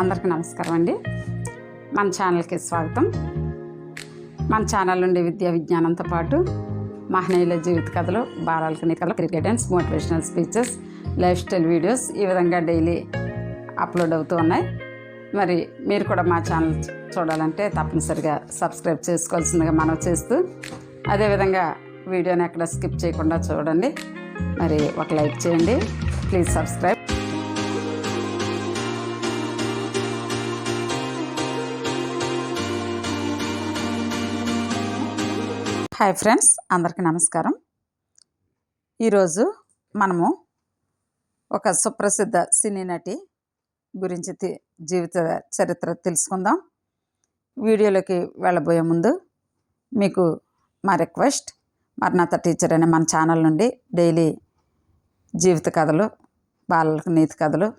అందరికీ నమస్కారం అండి. మన ఛానల్కి స్వాగతం. మన ఛానల్ నుండి విద్యా విజ్ఞానంతో పాటు మహనీయుల జీవిత కథలు బాలలకు కథలు cricket motivational speeches lifestyle videos ఈ విధంగా డైలీ అప్లోడ్ అవుతూ ఉన్నాయి. మరి మీరు కూడా మా ఛానల్ చూడాలంటే తప్పనిసరిగా సబ్స్క్రైబ్ చేసుకోవాల్సిందిగా మనం చేస్తూ అదేవిధంగా వీడియోని ఎక్కడ స్కిప్ చేయకుండా చూడండి. మరి ఒక లైక్ చేయండి. Please subscribe. హాయ్ ఫ్రెండ్స్ అందరికీ నమస్కారం. ఈరోజు మనము ఒక సుప్రసిద్ధ సినీ నటి గురించి జీవిత చరిత్ర తెలుసుకుందాం. వీడియోలోకి వెళ్ళబోయే ముందు మీకు మా రిక్వెస్ట్ మర్నాథ టీచర్ అనే మన ఛానల్ నుండి డైలీ జీవిత కథలు బాలలకు నీతి కథలు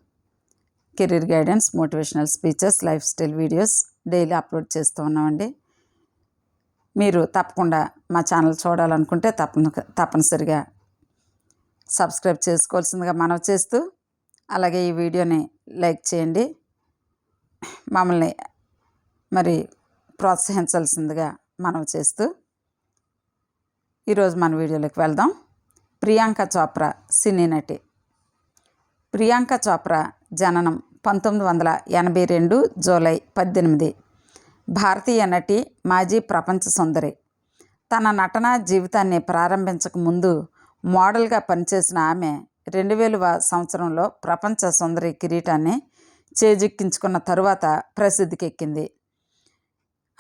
career guidance motivational speeches lifestyle videos daily upload చేస్తూ ఉన్నామండి. మీరు తప్పకుండా మా ఛానల్ చూడాలనుకుంటే తప్పని తప్పనిసరిగా సబ్స్క్రైబ్ చేసుకోవాల్సిందిగా మనవి చేస్తూ అలాగే ఈ వీడియోని లైక్ చేయండి. మమ్మల్ని మరి ప్రోత్సహించాల్సిందిగా మనవి చేస్తూ ఈరోజు మన వీడియోలోకి వెళ్దాం. ప్రియాంక చోప్రా సినీ నటి. ప్రియాంక చోప్రా జననం పంతొమ్మిది వందల ఎనభై రెండు జూలై పద్దెనిమిది భారతీయ నటి మాజీ ప్రపంచ సుందరి. తన నటనా జీవితాన్ని ప్రారంభించక ముందు మోడల్గా పనిచేసిన ఆమె రెండు వేలవ సంవత్సరంలో ప్రపంచ సుందరి కిరీటాన్ని చేజిక్కించుకున్న తరువాత ప్రసిద్ధికెక్కింది.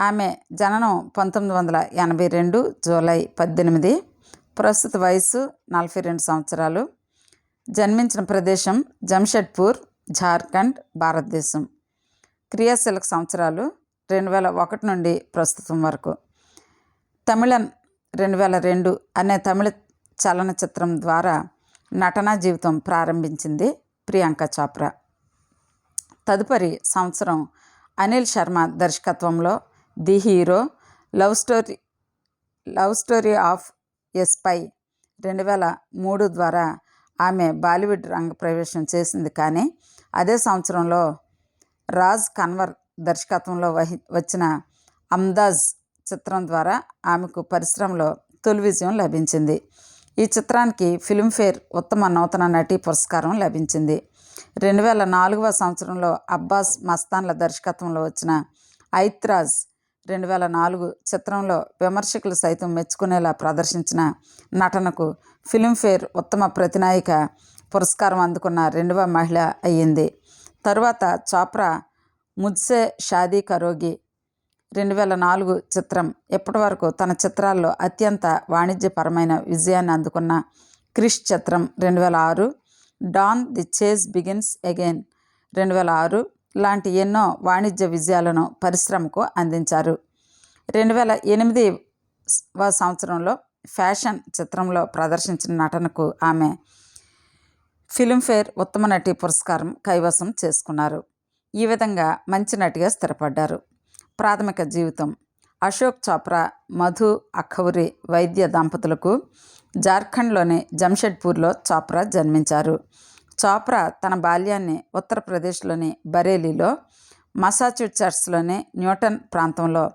ఆమె జననం పంతొమ్మిది వందల ఎనభై రెండు జూలై పద్దెనిమిది ప్రస్తుత వయస్సు నలభై రెండు సంవత్సరాలు. జన్మించిన ప్రదేశం జంషెడ్పూర్ జార్ఖండ్ భారతదేశం. క్రియాశీలక సంవత్సరాలు రెండు వేల ఒకటి నుండి ప్రస్తుతం వరకు. తమిళన్ రెండు వేల రెండు అనే తమిళ చలనచిత్రం ద్వారా నటనా జీవితం ప్రారంభించింది ప్రియాంక చోప్రా. తదుపరి సంవత్సరం అనిల్ శర్మ దర్శకత్వంలో the hero love story love story of a spy రెండు వేల మూడు ద్వారా ఆమె బాలీవుడ్ రంగ ప్రవేశం చేసింది కానీ అదే సంవత్సరంలో రాజ్ కన్వర్ దర్శకత్వంలో వహి వచ్చిన అందాజ్ చిత్రం ద్వారా ఆమెకు పరిశ్రమలో తొలి విజయం లభించింది. ఈ చిత్రానికి ఫిల్మ్ఫేర్ ఉత్తమ నూతన నటి పురస్కారం లభించింది. రెండు వేల నాలుగవ సంవత్సరంలో అబ్బాస్ మస్తాన్ల దర్శకత్వంలో వచ్చిన ఐత్రాజ్ రెండు వేల నాలుగు చిత్రంలో విమర్శకులు సైతం మెచ్చుకునేలా ప్రదర్శించిన నటనకు ఫిల్మ్ఫేర్ ఉత్తమ ప్రతినాయిక పురస్కారం అందుకున్న రెండవ మహిళ అయ్యింది. తరువాత చోప్రా ముజ్సే షాదీ కరోగి రెండు వేల నాలుగు చిత్రం. ఇప్పటి వరకు తన చిత్రాల్లో అత్యంత వాణిజ్యపరమైన విజయాన్ని అందుకున్న క్రిష్ చిత్రం రెండు వేల ఆరు Don the chase begins again రెండు వేల ఆరు లాంటి ఎన్నో వాణిజ్య విజయాలను పరిశ్రమకు అందించారు. రెండు వేల ఎనిమిది సంవత్సరంలో ఫ్యాషన్ చిత్రంలో ప్రదర్శించిన నటనకు ఆమె ఫిల్మ్ఫేర్ ఉత్తమ నటి పురస్కారం కైవసం చేసుకున్నారు. ఈ విధంగా మంచి నటిగా స్థిరపడ్డారు. ప్రాథమిక జీవితం. అశోక్ చోప్రా మధు అఖౌరి వైద్య దంపతులకు జార్ఖండ్లోని జంషెడ్పూర్లో చోప్రా జన్మించారు. చోప్రా తన బాల్యాన్ని ఉత్తరప్రదేశ్లోని బరేలీలో మసాచ్యూసెట్స్లోని న్యూటన్ ప్రాంతంలో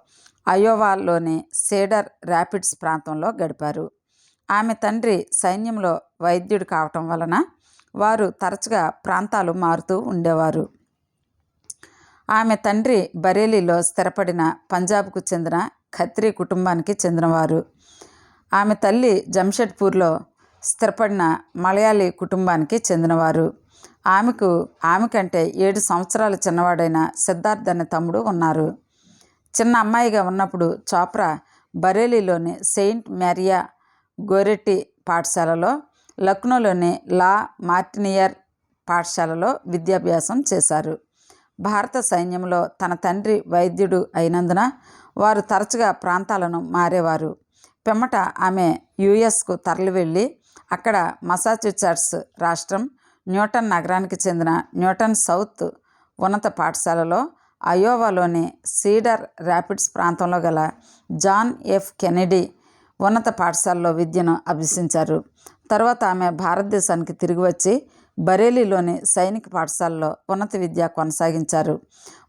అయోవాలోని సేడర్ ర్యాపిడ్స్ ప్రాంతంలో గడిపారు. ఆమె తండ్రి సైన్యంలో వైద్యుడు కావటం వలన వారు తరచుగా ప్రాంతాలు మారుతూ ఉండేవారు. ఆమె తండ్రి బరేలీలో స్థిరపడిన పంజాబ్కు చెందిన ఖత్రీ కుటుంబానికి చెందినవారు. ఆమె తల్లి జంషెడ్పూర్లో స్థిరపడిన మలయాళీ కుటుంబానికి చెందినవారు. ఆమెకు ఆమె కంటే ఏడు సంవత్సరాల చిన్నవాడైన సిద్ధార్థ్ అనే తమ్ముడు ఉన్నారు. చిన్న అమ్మాయిగా ఉన్నప్పుడు చోప్రా బరేలీలోని సెయింట్ మేరియా గోరెట్టి పాఠశాలలో లక్నోలోని లా మార్టినియర్ పాఠశాలలో విద్యాభ్యాసం చేశారు. భారత సైన్యంలో తన తండ్రి వైద్యుడు అయినందున వారు తరచుగా ప్రాంతాలను మారేవారు. పిమ్మట ఆమె యుఎస్కు తరలి వెళ్ళి అక్కడ మసాచ్యూసెట్స్ రాష్ట్రం న్యూటన్ నగరానికి చెందిన న్యూటన్ సౌత్ ఉన్నత పాఠశాలలో అయోవాలోని సీడర్ ర్యాపిడ్స్ ప్రాంతంలో గల జాన్ ఎఫ్ కెనెడీ ఉన్నత పాఠశాలలో విద్యను అభ్యసించారు. తర్వాత ఆమె భారతదేశానికి తిరిగి వచ్చి బరేలీలోని సైనిక పాఠశాలలో ఉన్నత విద్య కొనసాగించారు.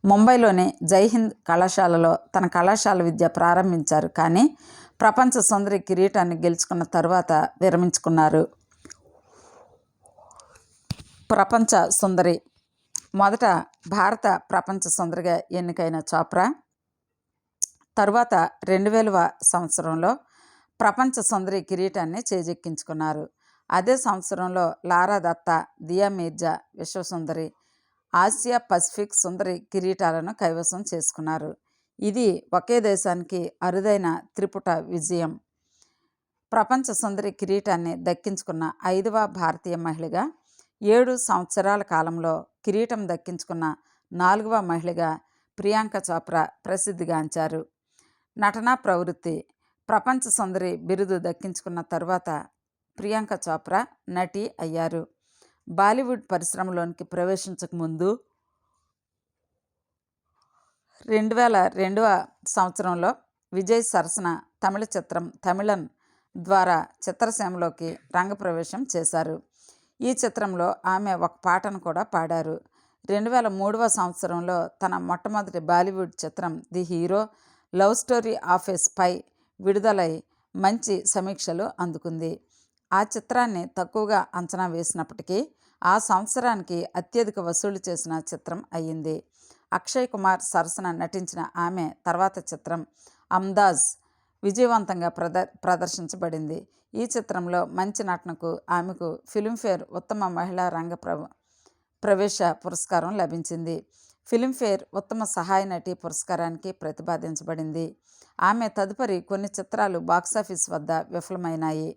ముంబైలోని జైహింద్ కళాశాలలో తన కళాశాల విద్య ప్రారంభించారు. కానీ ప్రపంచ సుందరి కిరీటాన్ని గెలుచుకున్న తరువాత విరమించుకున్నారు. ప్రపంచ సుందరి మొదట భారత ప్రపంచ సుందరిగా ఎన్నికైన చోప్రా తరువాత రెండు వేలవ సంవత్సరంలో ప్రపంచ సుందరి కిరీటాన్ని చేజెక్కించుకున్నారు. అదే సంవత్సరంలో లారా దత్తా దియా మీర్జా విశ్వసుందరి ఆసియా పసిఫిక్ సుందరి కిరీటాలను కైవసం చేసుకున్నారు. ఇది ఒకే దేశానికి అరుదైన త్రిపుట విజయం. ప్రపంచ సుందరి కిరీటాన్ని దక్కించుకున్న ఐదవ భారతీయ మహిళగా ఏడు సంవత్సరాల కాలంలో కిరీటం దక్కించుకున్న నాలుగవ మహిళగా ప్రియాంక చోప్రా ప్రసిద్ధిగాంచారు. నటనా ప్రవృత్తి ప్రపంచ సుందరి బిరుదు దక్కించుకున్న తరువాత ప్రియాంక చోప్రా నటి అయ్యారు. బాలీవుడ్ పరిశ్రమలోనికి ప్రవేశించక ముందు రెండు వేల రెండవ సంవత్సరంలో విజయ్ సరసన తమిళ చిత్రం తమిళన్ ద్వారా చిత్రసీమలోకి రంగప్రవేశం చేశారు. ఈ చిత్రంలో ఆమె ఒక పాటను కూడా పాడారు. రెండు వేల మూడవ సంవత్సరంలో తన మొట్టమొదటి బాలీవుడ్ చిత్రం the hero love story of a spy విడుదలై మంచి సమీక్షలు అందుకుంది. ఆ చిత్రాన్ని తక్కువగా అంచనా వేసినప్పటికీ ఆ సంవత్సరానికి అత్యధిక వసూలు చేసిన చిత్రం అయ్యింది. అక్షయ్ కుమార్ సరసన నటించిన ఆమె తర్వాత చిత్రం అమ్దాజ్ విజయవంతంగా ప్రద ప్రదర్శించబడింది. ఈ చిత్రంలో మంచి నటనకు ఆమెకు ఫిలింఫేర్ ఉత్తమ మహిళా రంగ ప్ర ప్రవేశ పురస్కారం లభించింది. ఫిలింఫేర్ ఉత్తమ సహాయ నటి పురస్కారానికి ప్రతిపాదించబడింది. ఆమె తదుపరి కొన్ని చిత్రాలు బాక్సాఫీస్ వద్ద విఫలమైనాయి.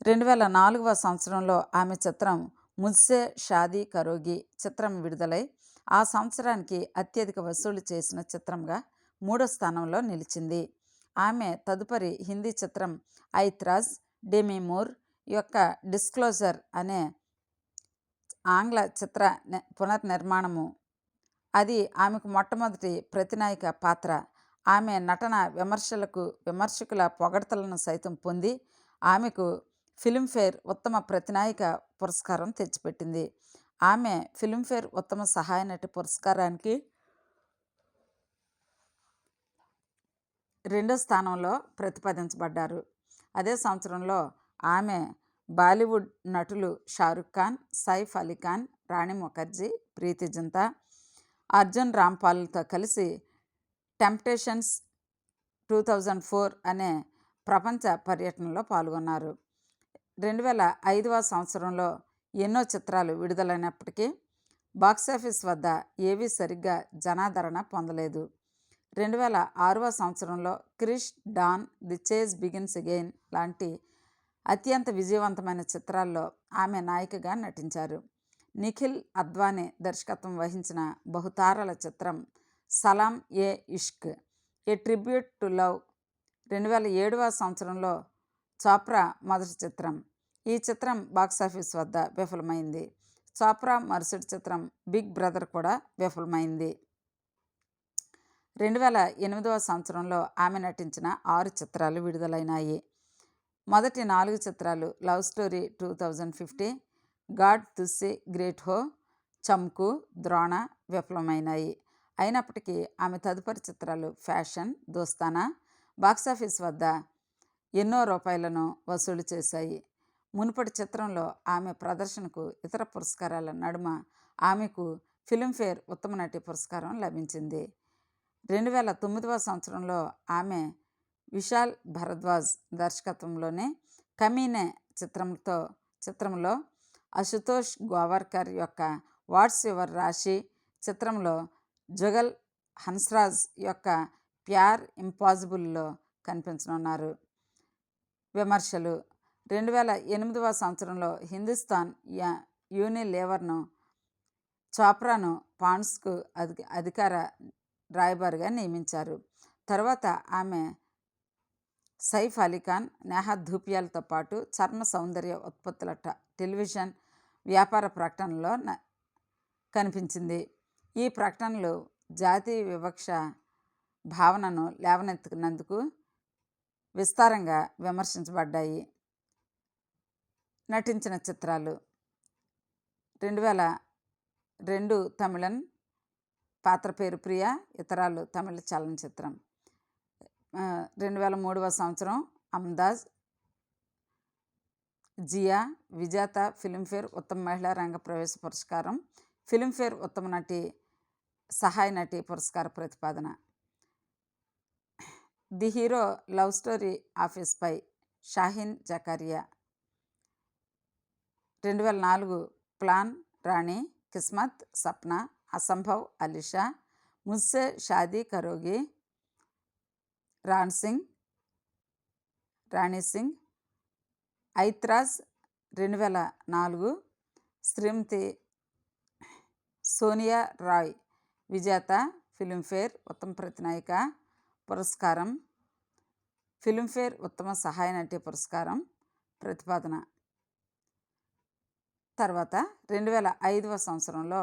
రెండు వేల నాలుగవ సంవత్సరంలో ఆమె చిత్రం ముజ్సే షాదీ కరోగి చిత్రం విడుదలై ఆ సంవత్సరానికి అత్యధిక వసూలు చేసిన చిత్రంగా మూడో స్థానంలో నిలిచింది. ఆమె తదుపరి హిందీ చిత్రం ఐత్రాజ్ డెమీమూర్ యొక్క డిస్క్లోజర్ అనే ఆంగ్ల చిత్ర పునర్నిర్మాణము. అది ఆమెకు మొట్టమొదటి ప్రతినాయక పాత్ర. ఆమె నటన విమర్శలకు విమర్శకుల పొగడతలను సైతం పొంది ఆమెకు ఫిల్మ్ఫేర్ ఉత్తమ ప్రతినాయక పురస్కారం తెచ్చిపెట్టింది. ఆమె ఫిల్మ్ఫేర్ ఉత్తమ సహాయ నటి పురస్కారానికి రెండో స్థానంలో ప్రతిపాదించబడ్డారు. అదే సంవత్సరంలో ఆమె బాలీవుడ్ నటులు షారుఖ్ ఖాన్ సైఫ్ అలీ ఖాన్ రాణి ముఖర్జీ ప్రీతి జింతా అర్జున్ రాంపాల్తో కలిసి టెంప్టేషన్స్ టూ థౌజండ్ ఫోర్ అనే ప్రపంచ పర్యటనలో పాల్గొన్నారు. రెండు వేల ఐదవ సంవత్సరంలో ఎన్నో చిత్రాలు విడుదలైనప్పటికీ బాక్సాఫీస్ వద్ద ఏవీ సరిగ్గా జనాదరణ పొందలేదు. రెండు వేల ఆరవ సంవత్సరంలో Krrish Don the chase begins again లాంటి అత్యంత విజయవంతమైన చిత్రాల్లో ఆమె నాయికగా నటించారు. నిఖిల్ అద్వానీ దర్శకత్వం వహించిన బహుతారల చిత్రం Salaam e Ishq a tribute to love రెండు వేల ఏడవ సంవత్సరంలో చోప్రా మొదటి చిత్రం. ఈ చిత్రం బాక్సాఫీస్ వద్ద విఫలమైంది. చోప్రా మరుసటి చిత్రం బిగ్ బ్రదర్ కూడా విఫలమైంది. రెండు వేల ఎనిమిదవ సంవత్సరంలో ఆమె నటించిన ఆరు చిత్రాలు విడుదలైనాయి. మొదటి నాలుగు చిత్రాలు love story two thousand fifty God Tussi great Ho Chamku Drona విఫలమైనాయి. అయినప్పటికీ ఆమె తదుపరి చిత్రాలు ఫ్యాషన్ దోస్తానా బాక్సాఫీస్ వద్ద ఎన్నో రూపాయలను వసూలు చేశాయి. మునుపటి చిత్రంలో ఆమె ప్రదర్శనకు ఇతర పురస్కారాల నడుమ ఆమెకు ఫిలింఫేర్ ఉత్తమ నటి పురస్కారం లభించింది. రెండు వేల తొమ్మిదవ సంవత్సరంలో ఆమె విశాల్ భరద్వాజ్ దర్శకత్వంలోనే కమీనే చిత్రంతో చిత్రంలో అశుతోష్ గోవర్కర్ యొక్క వాట్స్ యువర్ రాశి చిత్రంలో జుగల్ హన్స్రాజ్ యొక్క ప్యార్ ఇంపాసిబుల్లో కనిపించనున్నారు. విమర్శలు. రెండు వేల ఎనిమిదవ సంవత్సరంలో హిందుస్థాన్ యా యూనిలీవర్ను చోప్రాను పాండ్స్కు అధి అధికార రాయబారిగా నియమించారు. తర్వాత ఆమె సైఫ్ అలీఖాన్ నేహా ధూపియాలతో పాటు చర్మ సౌందర్య ఉత్పత్తుల టెలివిజన్ వ్యాపార ప్రకటనలో కనిపించింది. ఈ ప్రకటనలు జాతీయ వివక్ష భావనను లేవనెత్తినందుకు విస్తారంగా విమర్శించబడ్డాయి. నటించిన చిత్రాలు రెండు వేల రెండు తమిళన్ పాత్ర పేరు ప్రియ ఇతరాలు తమిళ చలనచిత్రం. రెండు వేల మూడవ సంవత్సరం అమ్దాజ్ జియా విజేత ఫిలింఫేర్ ఉత్తమ మహిళా రంగ ప్రవేశ పురస్కారం ఫిలింఫేర్ ఉత్తమ నటి సహాయ నటి పురస్కార ప్రతిపాదన. ది హీరో లవ్ స్టోరీ ఆఫీస్పై షాహీన్ జకారియా. రెండు వేల నాలుగు ప్లాన్ రాణి కిస్మత్ సప్న అసంభవ్ అలిషా ముస్సే షాదీ కరోగి రాణ్ సింగ్ రాణి సింగ్ ఐత్రాజ్ రెండు వేల నాలుగు శ్రీమతి సోనియా రాయ్ విజేత ఫిలింఫేర్ ఉత్తమ ప్రతినాయిక పురస్కారం ఫిలింఫేర్ ఉత్తమ సహాయ నటి పురస్కారం ప్రతిపాదన. తర్వాత రెండు వేల ఐదవ సంవత్సరంలో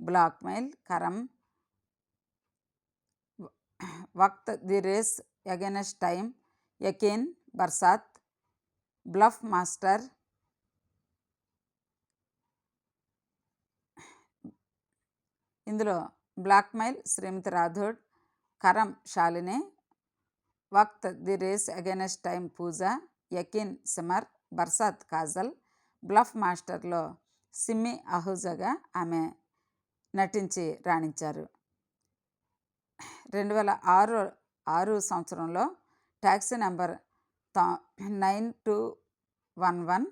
blackmail Karam Waqt the race against time Yakeen Barsaat bluff master ఇందులో blackmail Shrimati Rathod Karam Shalini Waqt the race against time Pooja Yakeen Simar Barsaat Kajal bluff మాస్టర్లో Simmi అహూజాగా ఆమె నటించి రాణించారు. రెండు వేల ఆరు ఆరు సంవత్సరంలో taxi number nine two one one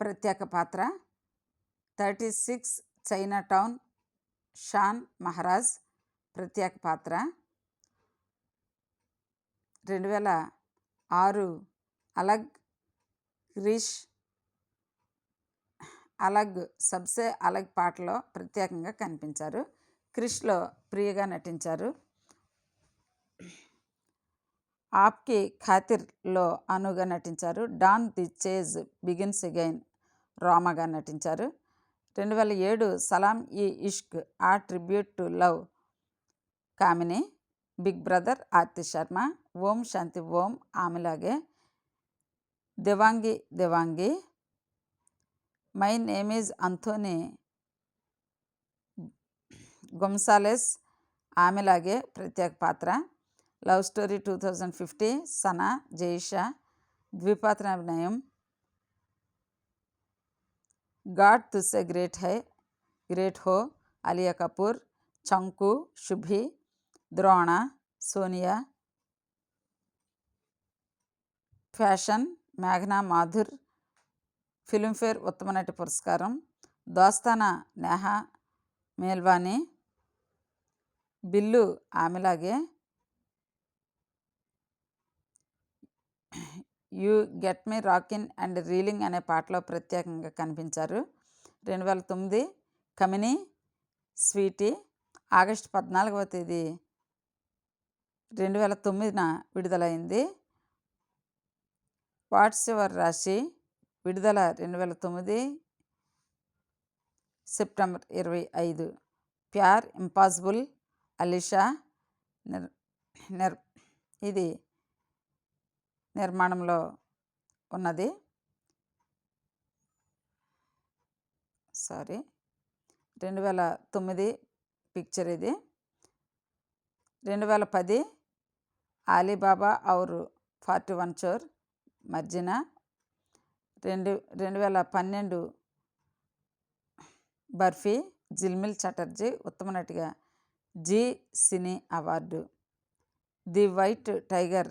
ప్రత్యేక పాత్ర thirty six China town Shaan Maharaj ప్రత్యేక పాత్ర. రెండు వేల ఆరు అలగ్ క్రిష్ అలగ్ సబ్సే అలగ్ పాటలో ప్రత్యేకంగా కనిపించారు. క్రిష్లో ప్రియగా నటించారు. ఆప్కి ఖాతిర్లో అనుగా నటించారు. Don the chase begins again రోమగా నటించారు. రెండు వేల ఏడు Salaam e Ishq a tribute to love Kamini big brother Aarti Sharma Om Shanti Om ఆమెలాగే Devangi Devangi my name is Anthony Gonsalves ఆమెలాగే ప్రత్యేక పాత్ర love story two thousand fifty Sana Jaisha ద్విపాత్ర అభినయం God Tussi great Hai great Ho Alia Kapoor Chamku Shubhi Drona Sonia fashion మేఘనా Madhur Filmfare ఉత్తమ నటి పురస్కారం Dostana Neha మేల్వాణి Billu ఆమెలాగే you get me rocking and reeling అనే పాటలో ప్రత్యేకంగా కనిపించారు. రెండు వేల తొమ్మిది కమినీ స్వీటీ ఆగస్టు పద్నాలుగవ తేదీ రెండు వేల తొమ్మిదిన విడుదలైంది. వాట్స్ యువర్ రాశి? విడుదల రెండు వేల తొమ్మిది సెప్టెంబర్ ఇరవై ఐదు. ప్యార్ ఇంపాసిబుల్ అలిషా నిర్ నిర్ ఇది నిర్మాణంలో ఉన్నది. సారీ రెండు వేల తొమ్మిది పిక్చర్ ఇది. రెండు వేల పది అలీబాబా ఔరు ఫార్టీ వన్ చోర్ మర్జినా రెండు రెండు వేల పన్నెండు బర్ఫీ జిల్మిల్ చటర్జీ ఉత్తమ నటిగా Zee cine award. The white tiger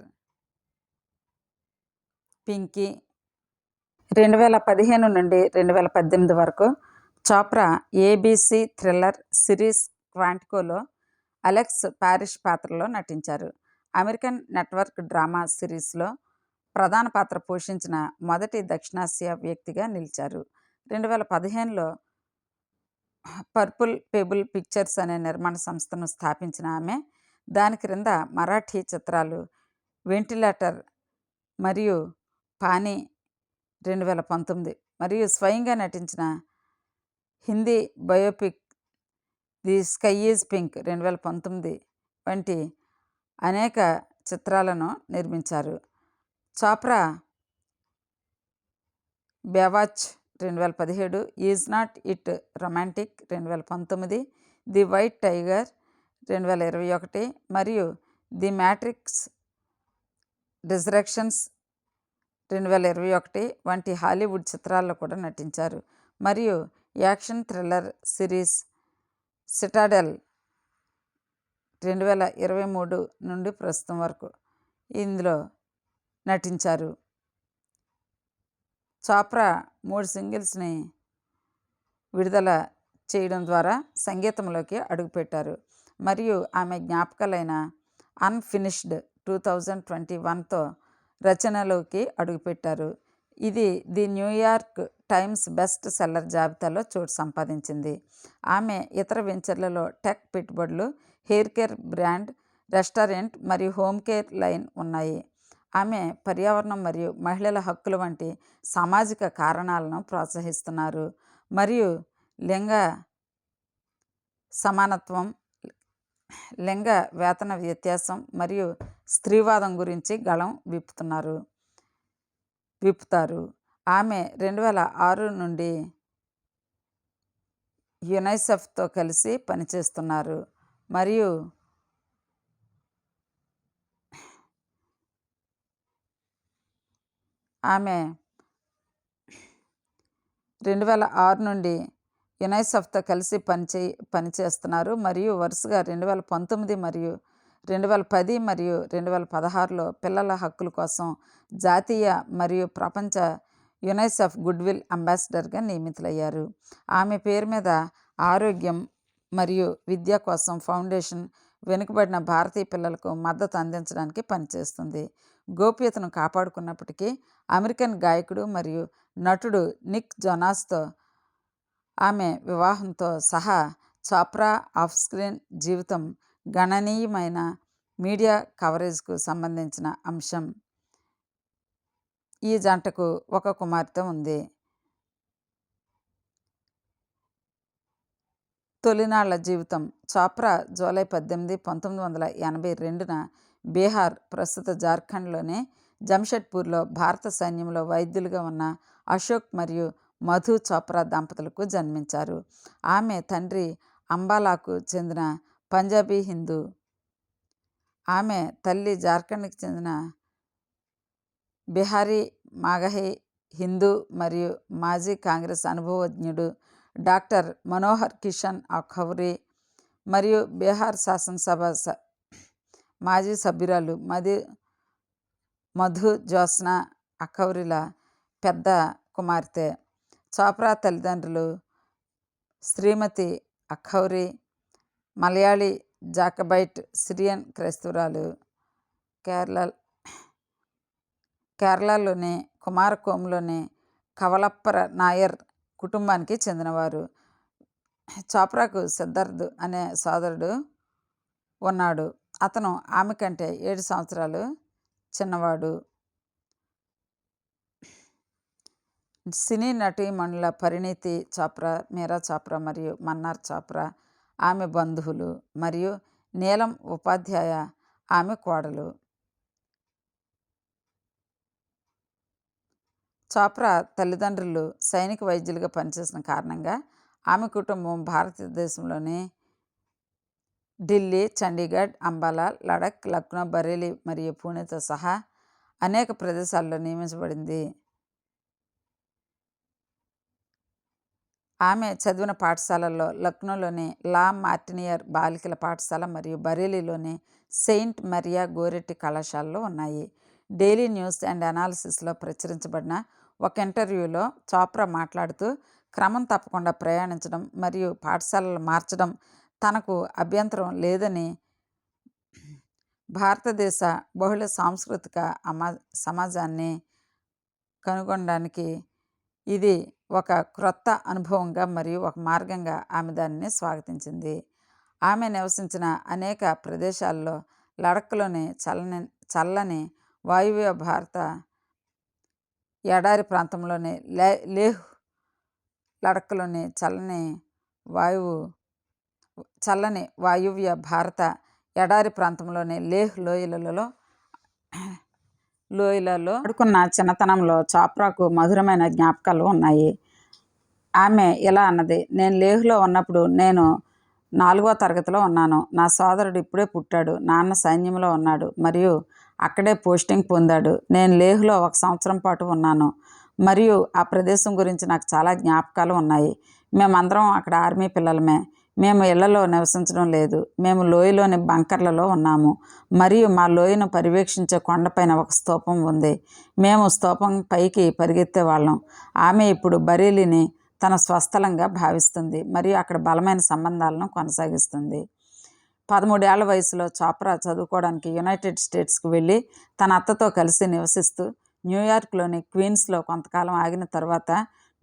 Pinky రెండు వేల పదిహేను నుండి రెండు వేల పద్దెనిమిది వరకు చోప్రా ఏబీసీ థ్రిల్లర్ సిరీస్ క్వాంటికోలో అలెక్స్ పారిష్ పాత్రలో నటించారు. అమెరికన్ నెట్వర్క్ డ్రామా సిరీస్లో ప్రధాన పాత్ర పోషించిన మొదటి దక్షిణాసియా వ్యక్తిగా నిలిచారు. రెండు వేల పదిహేనులో పర్పుల్ పేబుల్ పిక్చర్స్ అనే నిర్మాణ సంస్థను స్థాపించిన ఆమె దాని క్రింద మరాఠీ చిత్రాలు వెంటిలేటర్ మరియు పానీ రెండు వేల పంతొమ్మిది మరియు స్వయంగా నటించిన Hindi biopic the sky is pink రెండు వేల పంతొమ్మిది వంటి అనేక చిత్రాలను నిర్మించారు. చోప్రా బెవాచ్ రెండు వేల పదిహేడు ఈజ్ నాట్ ఇట్ రొమాంటిక్ రెండు వేల పంతొమ్మిది ది వైట్ టైగర్ రెండు వేల ఇరవై ఒకటి మరియు ది మ్యాట్రిక్స్ రిజరక్షన్స్ రెండు వేల ఇరవై ఒకటి వంటి హాలీవుడ్ చిత్రాల్లో కూడా నటించారు. మరియు యాక్షన్ థ్రిల్లర్ సిరీస్ సిటాడెల్ రెండు వేల ఇరవై మూడు నుండి ప్రస్తుతం వరకు ఇందులో నటించారు. చోప్రా మూడు సింగిల్స్ని విడుదల చేయడం ద్వారా సంగీతంలోకి అడుగుపెట్టారు. మరియు ఆమె జ్ఞాపకాలైన అన్ఫినిష్డ్ టూ థౌజండ్ ట్వంటీ వన్తో రచనలోకి అడుగుపెట్టారు. ఇది the New York Times best seller జాబితాలో చోటు సంపాదించింది. ఆమె ఇతర వెంచర్లలో టెక్ పెట్టుబడులు హెయిర్ కేర్ బ్రాండ్ రెస్టారెంట్ మరియు హోమ్ కేర్ లైన్ ఉన్నాయి. ఆమె పర్యావరణం మరియు మహిళల హక్కుల వంటి సామాజిక కారణాలను ప్రోత్సహిస్తున్నారు. మరియు లింగ సమానత్వం లింగ వేతన వ్యత్యాసం మరియు స్త్రీవాదం గురించి గళం విప్పుతున్నారు విప్పుతారు. ఆమె రెండు వేల ఆరు నుండి యునైసెఫ్తో కలిసి పనిచేస్తున్నారు. మరియు ఆమె రెండు వేల ఆరు నుండి యునైసెఫ్తో కలిసి పనిచే పనిచేస్తున్నారు. మరియు వరుసగా రెండు వేల పంతొమ్మిది మరియు రెండు వేల పది మరియు రెండు వేల పదహారులో పిల్లల హక్కుల కోసం జాతీయ మరియు ప్రపంచ యునైసెఫ్ గుడ్విల్ అంబాసిడర్గా నియమితులయ్యారు. ఆమె పేరు మీద ఆరోగ్యం మరియు విద్య కోసం ఫౌండేషన్ వెనుకబడిన భారతీయ పిల్లలకు మద్దతు అందించడానికి పనిచేస్తుంది. గోప్యతను కాపాడుకున్నప్పటికీ అమెరికన్ గాయకుడు మరియు నటుడు నిక్ జొనాస్తో ఆమె వివాహంతో సహా చాప్రా ఆఫ్ స్క్రీన్ జీవితం గణనీయమైన మీడియా కవరేజ్కు సంబంధించిన అంశం. ఈ జంటకు ఒక కుమార్తె ఉంది. తొలినాళ్ళ జీవితం. చాప్రా జూలై పద్దెనిమిది పంతొమ్మిది వందల ఎనభై రెండున బీహార్ ప్రస్తుత జార్ఖండ్లోనే జంషెడ్పూర్లో భారత సైన్యంలో వైద్యులుగా ఉన్న అశోక్ మరియు మధు చోప్రా దంపతులకు జన్మించారు. ఆమె తండ్రి అంబాలాకు చెందిన పంజాబీ హిందూ. ఆమె తల్లి జార్ఖండ్కి చెందిన బిహారీ మాగహి హిందూ మరియు మాజీ కాంగ్రెస్ అనుభవజ్ఞుడు డాక్టర్ మనోహర్ కిషన్ అఖౌరి మరియు బీహార్ శాసనసభ మాజీ సభ్యురాలు మధు మధు జ్యోత్స్న అఖౌరిల పెద్ద కుమార్తె. చోప్రా తల్లిదండ్రులు శ్రీమతి అఖౌరి మలయాళీ జాకబైట్ సిరియన్ క్రైస్తవురాలు కేరళ కేరళలోని కుమారకోంలోని కవలప్పర నాయర్ కుటుంబానికి చెందినవారు. చోప్రాకు సిద్ధార్థ్ అనే సోదరుడు ఉన్నాడు. అతను ఆమె కంటే ఏడు సంవత్సరాలు చిన్నవాడు. సినీ నటీమణుల పరిణీతి చోప్రా మీరా చోప్రా మరియు మన్నార్ చోప్రా ఆమె బంధువులు మరియు నీలం ఉపాధ్యాయ ఆమె కోడలు. చోప్రా తల్లిదండ్రులు సైనిక వైద్యులుగా పనిచేసిన కారణంగా ఆమె కుటుంబం భారతదేశంలోని ఢిల్లీ చండీగఢ్ అంబాలా లడక్ లక్నో బరేలీ మరియు పూణేతో సహా అనేక ప్రదేశాల్లో నియమించబడింది. ఆమె చదివిన పాఠశాలల్లో లక్నోలోని లా మార్టినియర్ బాలికల పాఠశాల మరియు బరేలీలోని సెయింట్ మరియా గోరెట్టి కళాశాలలో ఉన్నాయి. డైలీ న్యూస్ అండ్ అనాలిసిస్లో ప్రచురించబడిన ఒక ఇంటర్వ్యూలో చోప్రా మాట్లాడుతూ క్రమం తప్పకుండా ప్రయాణించడం మరియు పాఠశాలలు మార్చడం తనకు అభ్యంతరం లేదని భారతదేశ బహుళ సాంస్కృతిక అమా సమాజాన్ని కనుగొనడానికి ఇది ఒక క్రొత్త అనుభవంగా మరియు ఒక మార్గంగా ఆమె దానిని స్వాగతించింది. ఆమె నివసించిన అనేక ప్రదేశాల్లో లడఖ్లోని చల్లని చల్లని వాయువ్య భారత ఎడారి ప్రాంతంలోని లే లేహ్ లడఖ్లోని చల్లని వాయువు చల్లని వాయువ్య భారత ఎడారి ప్రాంతంలోని లేహ్ లోయలలో లోయలలో ఆడుకున్న చిన్నతనంలో చాప్రాకు మధురమైన జ్ఞాపకాలు ఉన్నాయి. ఆమె ఇలా అన్నది నేను లేహ్లో ఉన్నప్పుడు నేను నాలుగో తరగతిలో ఉన్నాను. నా సోదరుడు ఇప్పుడే పుట్టాడు. నాన్న సైన్యంలో ఉన్నాడు. మరియు అక్కడే పోస్టింగ్ పొందాడు. నేను లేహ్లో ఒక సంవత్సరం పాటు ఉన్నాను. మరియు ఆ ప్రదేశం గురించి నాకు చాలా జ్ఞాపకాలు ఉన్నాయి. మేమందరం అక్కడ ఆర్మీ పిల్లలమే. మేము ఇళ్ళలో నివసించడం లేదు. మేము లోయలోని బంకర్లలో ఉన్నాము. మరియు మా లోయను పర్యవేక్షించే కొండపైన ఒక స్తూపం ఉంది. మేము స్తూపం పైకి పరిగెత్తే వాళ్ళం ఆమె ఇప్పుడు బరేలీని తన స్వస్థలంగా భావిస్తుంది. మరియు అక్కడ బలమైన సంబంధాలను కొనసాగిస్తుంది. పదమూడేళ్ళ వయసులో చాప్రా చదువుకోవడానికి యునైటెడ్ స్టేట్స్కి వెళ్ళి తన అత్తతో కలిసి నివసిస్తూ న్యూయార్క్లోని క్వీన్స్లో కొంతకాలం ఆగిన తర్వాత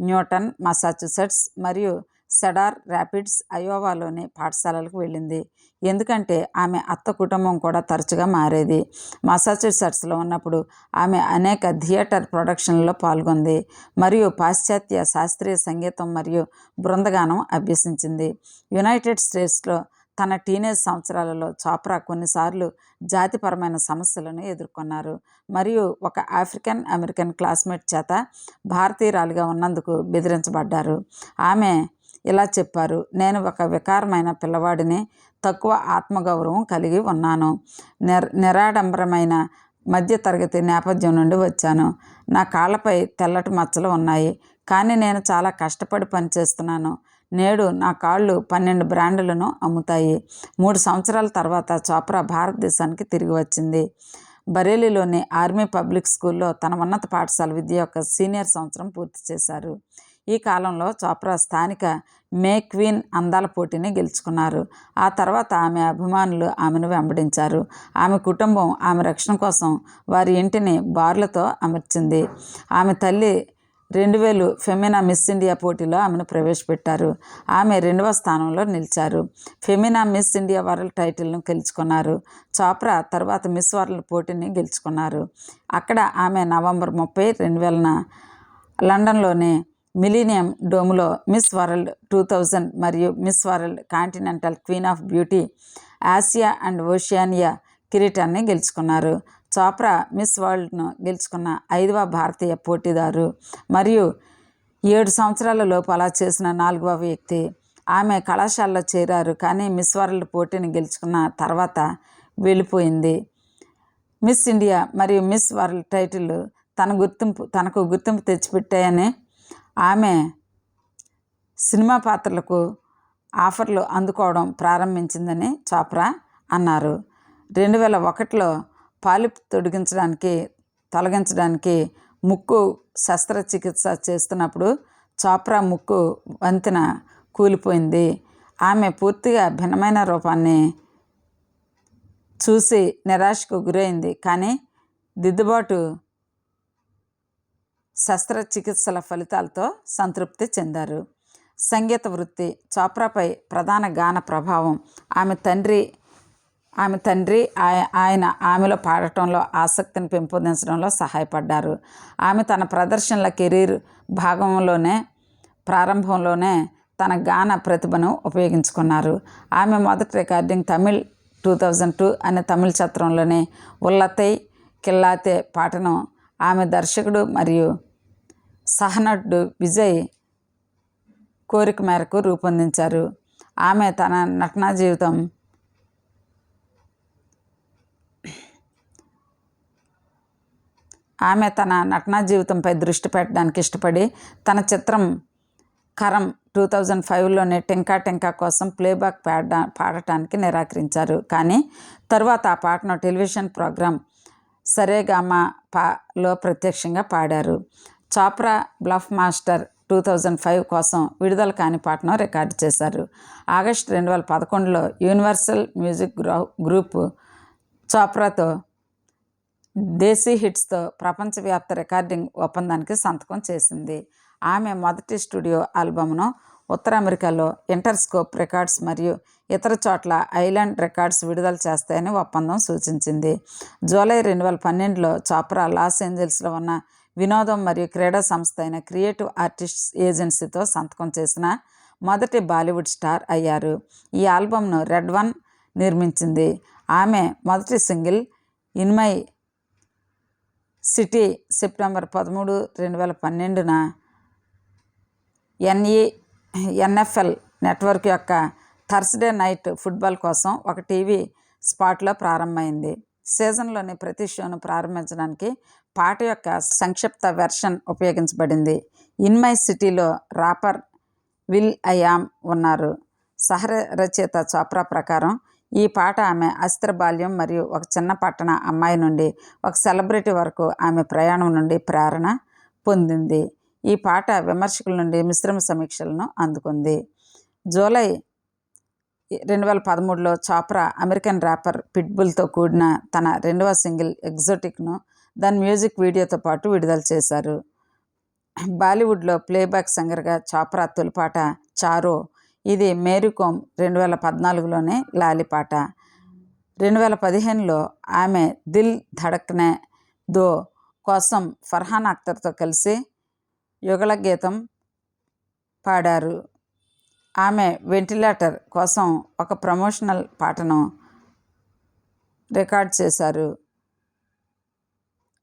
న్యూటన్ మసాచుసెట్స్ మరియు సెడార్ ర్యాపిడ్స్ అయోవాలోని పాఠశాలలకు వెళ్ళింది. ఎందుకంటే ఆమె అత్త కుటుంబం కూడా తరచుగా మారేది. మసాచుసెట్స్లో ఉన్నప్పుడు ఆమె అనేక థియేటర్ ప్రొడక్షన్లలో పాల్గొంది మరియు పాశ్చాత్య శాస్త్రీయ సంగీతం మరియు బృందగానం అభ్యసించింది. యునైటెడ్ స్టేట్స్లో తన టీనేజ్ సంవత్సరాలలో చాప్రా కొన్నిసార్లు జాతిపరమైన సమస్యలను ఎదుర్కొన్నారు. మరియు ఒక ఆఫ్రికన్ అమెరికన్ క్లాస్మేట్ చేత భారతీయురాలిగా ఉన్నందుకు బెదిరించబడ్డారు. ఆమె ఇలా చెప్పారు నేను ఒక వికారమైన పిల్లవాడిని తక్కువ ఆత్మగౌరవం కలిగి ఉన్నాను. నిర్ నిరాడంబరమైన మధ్యతరగతి నేపథ్యం నుండి వచ్చాను. నా కాళ్ళపై తెల్లటి మచ్చలు ఉన్నాయి కానీ నేను చాలా కష్టపడి పనిచేస్తున్నాను. నేడు నా కాళ్ళు పన్నెండు బ్రాండ్లను అమ్ముతాయి. మూడు సంవత్సరాల తర్వాత చోప్రా భారతదేశానికి తిరిగి వచ్చింది. బరేలీలోని ఆర్మీ పబ్లిక్ స్కూల్లో తన ఉన్నత పాఠశాల విద్య యొక్క సీనియర్ సంవత్సరం పూర్తి చేశారు. ఈ కాలంలో చోప్రా స్థానిక మే క్వీన్ అందాల పోటీని గెలుచుకున్నారు. ఆ తర్వాత ఆమె అభిమానులు ఆమెను వెంబడించారు. ఆమె కుటుంబం ఆమె రక్షణ కోసం వారి ఇంటిని బార్లతో అమర్చింది. ఆమె తల్లి రెండు వేలు ఫెమినా మిస్ ఇండియా పోటీలో ఆమెను ప్రవేశపెట్టారు. ఆమె రెండవ స్థానంలో నిలిచారు. ఫెమినా మిస్ ఇండియా వరల్డ్ టైటిల్ను గెలుచుకున్నారు. చాప్రా తర్వాత మిస్ వరల్డ్ పోటీని గెలుచుకున్నారు. అక్కడ ఆమె నవంబర్ ముప్పై రెండు వేలన లండన్లోని మిలీనియం డోమ్లో మిస్ వరల్డ్ టూ థౌజండ్ మరియు miss world continental queen of beauty Asia and Oceania కిరీటాన్ని గెలుచుకున్నారు. చోప్రా మిస్ వరల్డ్ను గెలుచుకున్న ఐదవ భారతీయ పోటీదారు. మరియు ఏడు సంవత్సరాల లోపు అలా చేసిన నాలుగవ వ్యక్తి. ఆమె కళాశాలలో చేరారు కానీ మిస్ వరల్డ్ పోటీని గెలుచుకున్న తర్వాత వెళ్ళిపోయింది. మిస్ ఇండియా మరియు మిస్ వరల్డ్ టైటిల్ తన గుర్తింపు తనకు గుర్తింపు తెచ్చిపెట్టాయని ఆమె సినిమా పాత్రలకు ఆఫర్లు అందుకోవడం ప్రారంభించిందని చోప్రా అన్నారు. రెండు వేల ఒకటిలో పాలిప్ తొడిగించడానికి తొలగించడానికి ముక్కు శస్త్రచికిత్స చేస్తున్నప్పుడు చోప్రా ముక్కు వంతెన కూలిపోయింది. ఆమె పూర్తిగా భిన్నమైన రూపాన్ని చూసి నిరాశకు గురైంది. కానీ దిద్దుబాటు శస్త్రచికిత్సల ఫలితాలతో సంతృప్తి చెందారు. సంగీత వృత్తి చోప్రాపై ప్రధాన గాన ప్రభావం. ఆమె తండ్రి ఆమె తండ్రి ఆయన ఆమెలో పాడటంలో ఆసక్తిని పెంపొందించడంలో సహాయపడ్డారు. ఆమె తన ప్రదర్శనల కెరీర్ భాగంలోనే ప్రారంభంలోనే తన గాన ప్రతిభను ఉపయోగించుకున్నారు. ఆమె మొదటి recording Tamil two thousand two అనే తమిళ చిత్రంలోనే ఉల్లతై కిల్లాతే పాటను ఆమె దర్శకుడు మరియు సహనటుడు విజయ్ కోరిక మేరకు రూపొందించారు. ఆమె తన నటనా జీవితం ఆమె తన నటనా జీవితంపై దృష్టి పెట్టడానికి ఇష్టపడి తన చిత్రం కరం టూ థౌజండ్ ఫైవ్లోనే టెంకా టెంకా కోసం ప్లేబ్యాక్ పాడ పాడటానికి నిరాకరించారు. కానీ తరువాత ఆ పాటను టెలివిజన్ ప్రోగ్రాం సరేగామా పాలో ప్రత్యక్షంగా పాడారు. Chopra bluff master two thousand five కోసం విడుదల కాని పాటను రికార్డు చేశారు. ఆగస్టు రెండు వేల పదకొండులో యూనివర్సల్ మ్యూజిక్ గ్రూప్ చాప్రాతో దేశీ హిట్స్తో ప్రపంచవ్యాప్త రికార్డింగ్ ఒప్పందానికి సంతకం చేసింది. ఆమె మొదటి స్టూడియో ఆల్బమ్ను ఉత్తర అమెరికాలో ఇంటర్స్కోప్ రికార్డ్స్ మరియు ఇతర చోట్ల ఐలాండ్ రికార్డ్స్ విడుదల చేస్తాయని ఒప్పందం సూచించింది. జూలై రెండు వేల పన్నెండులో చాప్రా లాస్ ఏంజల్స్లో ఉన్న వినోదం మరియు క్రీడా సంస్థ అయిన క్రియేటివ్ ఆర్టిస్ట్స్ ఏజెన్సీతో సంతకం చేసిన మొదటి బాలీవుడ్ స్టార్ అయ్యారు. ఈ ఆల్బమ్ను రెడ్ వన్ నిర్మించింది. ఆమె మొదటి సింగిల్ ఇన్మై సిటీ సెప్టెంబర్ పదమూడు రెండు వేల పన్నెండున ఎన్ఈ ఎన్ఎఫ్ఎల్ నెట్వర్క్ యొక్క థర్స్డే నైట్ ఫుట్బాల్ కోసం ఒక టీవీ స్పాట్లో ప్రారంభమైంది. సీజన్లోని ప్రతి షోను ప్రారంభించడానికి పాట యొక్క సంక్షిప్త వెర్షన్ ఉపయోగించబడింది. ఇన్ మై సిటీలో రాపర్ విల్ ఐయామ్ ఉన్నారు. సహర రచయిత చోప్రా ప్రకారం ఈ పాట ఆమె అస్త్ర బాల్యం మరియు ఒక చిన్న పట్టణ అమ్మాయి నుండి ఒక సెలబ్రిటీ వరకు ఆమె ప్రయాణం నుండి ప్రేరణ పొందింది. ఈ పాట విమర్శకుల నుండి మిశ్రమ సమీక్షలను అందుకుంది. జూలై రెండు వేల పదమూడులో చాప్రా అమెరికన్ ర్యాపర్ పిట్బుల్తో కూడిన తన రెండవ సింగిల్ ఎగ్జోటిక్ను దాని మ్యూజిక్ వీడియోతో పాటు విడుదల చేశారు. బాలీవుడ్లో ప్లేబ్యాక్ సింగర్గా చాప్రా తొలిపాట చారో ఇది మేరీకోమ్ రెండు వేల పద్నాలుగులోనే లాలిపాట. రెండు వేల పదిహేనులో ఆమె దిల్ ధడక్నే దో కోసం ఫర్హాన్ అఖ్తర్తో కలిసి యుగళ గీతం పాడారు. ఆమె వెంటిలేటర్ కోసం ఒక ప్రమోషనల్ పాటను రికార్డ్ చేశారు.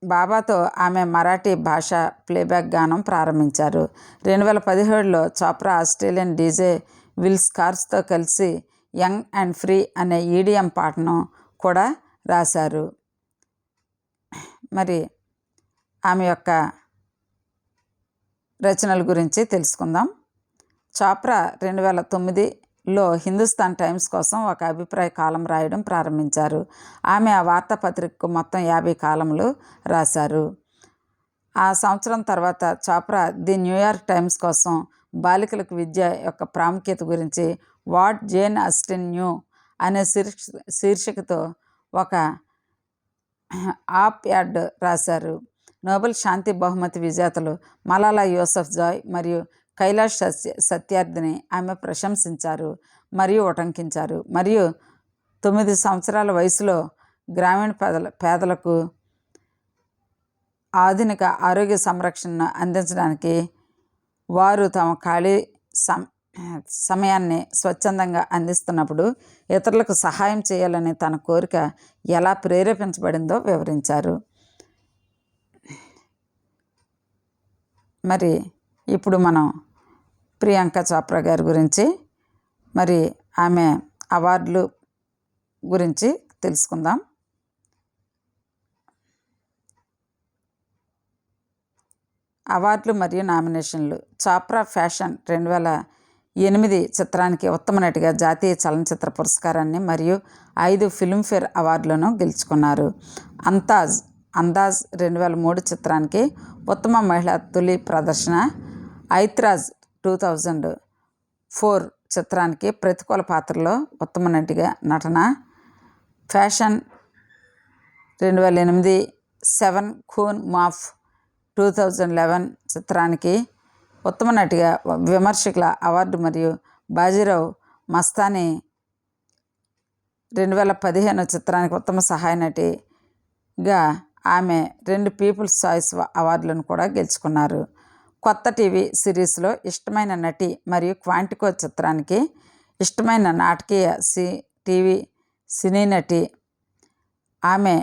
బాబాతో ఆమె మరాఠీ భాష ప్లేబ్యాక్ గానం ప్రారంభించారు. రెండు వేల పదిహేడులో చోప్రా ఆస్ట్రేలియన్ డీజే విల్ స్కార్స్తో కలిసి యంగ్ అండ్ ఫ్రీ అనే ఈడియం పాటను కూడా రాశారు. మరి ఆమె యొక్క రచనల గురించి తెలుసుకుందాం. చాప్రా రెండు వేల తొమ్మిదిలో హిందుస్థాన్ టైమ్స్ కోసం ఒక అభిప్రాయ కాలం రాయడం ప్రారంభించారు. ఆమె ఆ వార్తాపత్రికకు మొత్తం యాభై కాలంలు రాశారు. ఆ సంవత్సరం తర్వాత చాప్రా ది న్యూయార్క్ టైమ్స్ కోసం బాలికలకు విద్య యొక్క ప్రాముఖ్యత గురించి వాట్ జేన్ అస్టిన్ న్యూ అనే శీర్ష శీర్షికతో ఒక ఆప్ యాడ్ రాశారు. నోబెల్ శాంతి బహుమతి విజేతలు మలాలా యూసఫ్ జాయ్ మరియు కైలాష్ సత్య సత్యార్థిని ఆమె ప్రశంసించారు మరియు ఉటంకించారు. మరియు తొమ్మిది సంవత్సరాల వయసులో గ్రామీణ పేదల పేదలకు ఆధునిక ఆరోగ్య సంరక్షణను అందించడానికి వారు తమ ఖాళీ సం సమయాన్ని స్వచ్ఛందంగా అందిస్తున్నప్పుడు ఇతరులకు సహాయం చేయాలనే తన కోరిక ఎలా ప్రేరేపించబడిందో వివరించారు. మరి ఇప్పుడు మనం ప్రియాంక చోప్రా గారి గురించి మరి ఆమె అవార్డులు గురించి తెలుసుకుందాం. అవార్డులు మరియు నామినేషన్లు. చాప్రా ఫ్యాషన్ రెండు వేల ఎనిమిది చిత్రానికి ఉత్తమ నటిగా జాతీయ చలనచిత్ర పురస్కారాన్ని మరియు ఐదు ఫిల్మ్ఫేర్ అవార్డులను గెలుచుకున్నారు. అంతాజ్ అందాజ్ రెండు వేల మూడు చిత్రానికి ఉత్తమ మహిళా తొలి ప్రదర్శన ఐత్రాజ్ టూ థౌజండ్ ఫోర్ చిత్రానికి ప్రతికూల పాత్రలో ఉత్తమ నటిగా నటన ఫ్యాషన్ రెండు వేల ఎనిమిది seven Khoon Maaf two thousand eleven చిత్రానికి ఉత్తమ నటిగా విమర్శకుల అవార్డు మరియు బాజీరావు మస్తానీ రెండు వేల పదిహేను చిత్రానికి ఉత్తమ సహాయ నటిగా ఆమె రెండు పీపుల్స్ చాయిస్ అవార్డులను కూడా గెలుచుకున్నారు. కొత్త టీవీ సిరీస్లో ఇష్టమైన నటి మరియు క్వాంటికో చిత్రానికి ఇష్టమైన నాటకీయ సి టీవీ సినీ నటి ఆమె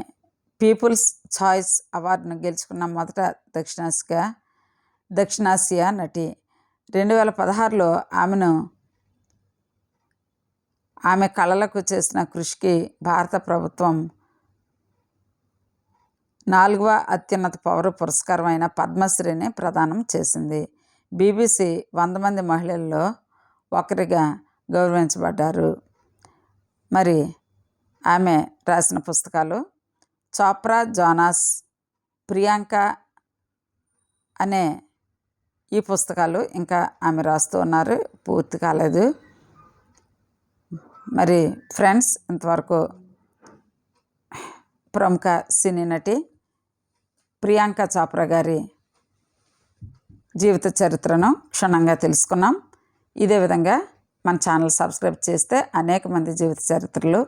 పీపుల్స్ ఛాయిస్ అవార్డును గెలుచుకున్న మొదట దక్షిణాసియా దక్షిణాసియా నటి. రెండు వేల పదహారులో ఆమెను ఆమె కళలకు చేసిన కృషికి భారత ప్రభుత్వం నాలుగవ అత్యున్నత పౌర పురస్కారం అయిన పద్మశ్రీని ప్రదానం చేసింది. బీబీసీ వంద మంది మహిళల్లో ఒకరిగా గౌరవించబడ్డారు. మరి ఆమె రాసిన పుస్తకాలు చోప్రా జోనాస్ ప్రియాంక అనే ఈ పుస్తకాలు ఇంకా ఆమె రాస్తూ ఉన్నారు. పూర్తి కాలేదు. మరి ఫ్రెండ్స్ ఇంతవరకు ప్రముఖ సినీ నటి ప్రియాంక చోప్రా గారి జీవిత చరిత్రను క్షుణ్ణంగా తెలుసుకున్నాం. ఇదే విధంగా మన ఛానల్ సబ్స్క్రైబ్ చేస్తే అనేక మంది జీవిత చరిత్రలు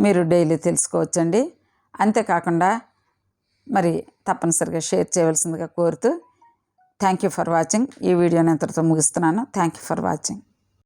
మీరు డైలీ తెలుసుకోవచ్చండి. అంతేకాకుండా మరి తప్పనిసరిగా షేర్ చేయవలసిందిగా కోరుతూ థ్యాంక్ యూ ఫర్ వాచింగ్. ఈ వీడియోని ఇంతటితో ముగిస్తున్నాను. Thank you for watching.